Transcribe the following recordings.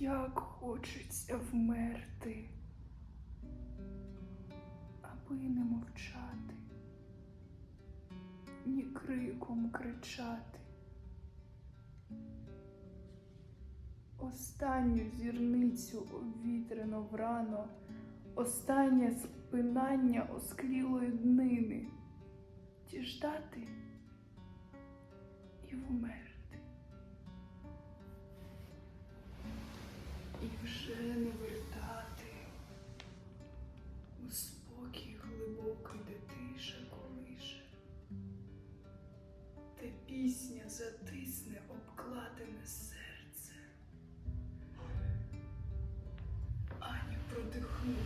Як хочеться вмерти, аби не мовчати, ні криком кричати. Останню зірницю обвітрено врано, останнє спинання осклілої днини, діждати і вмерти. Пісня затисне обкладене серце, ані продихнути,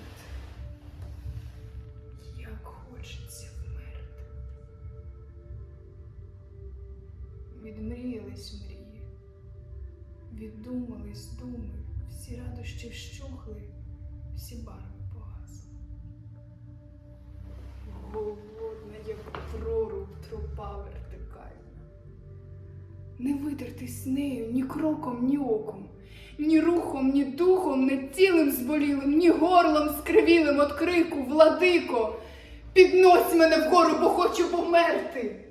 як хочеться вмерти. Відмріялись мрії, віддумались думи, всі радощі вщухли, всі барви погасли. Голодна, як проруб тропа. Не витертись нею ні кроком, ні оком, ні рухом, ні духом, не цілим зболілим, ні горлом скривілим от крику, владико, піднось мене вгору, бо хочу померти.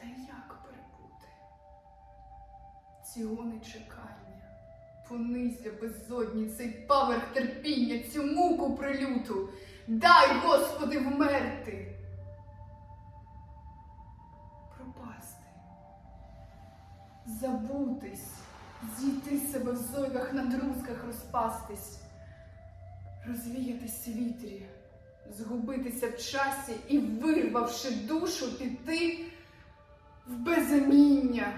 Та як перебути? Ці гони чекання, понизя безодні, цей паверх терпіння, цю муку прилюту. Дай, Господи, вмерти. Забутись, зійти себе в зойвах на друзках розпастись, розвіятись вітрі, згубитися в часі і, вирвавши душу, піти в безаміння.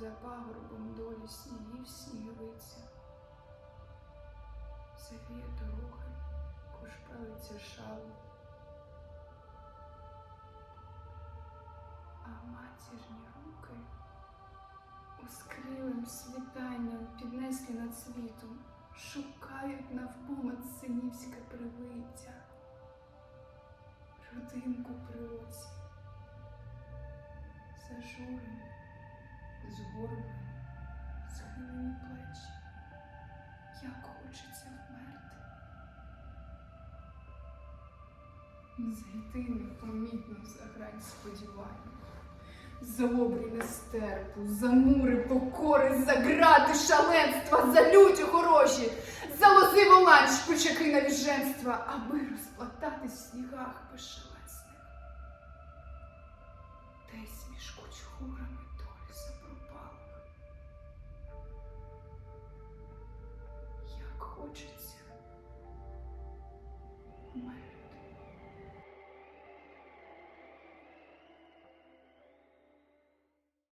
За пагорбом долі снігів сніговиця, завіє дороги, кушпелиться шалу. Матірні руки ускрілим світанням піднеслі над світом, шукають навпомад синівське привиття, родинку при оці, зажурені, згорблені, схилені плечі, як хочеться вмерти. Зайти непомітно за грань сподівання, за обрій нестерпу, за мури покори, за грати шаленства, за люті хороші, за лози волань шпичаки навіженства, аби розплататись в снігах безшелесних. Десь між кучгурами долі запропалих. Як хочеться.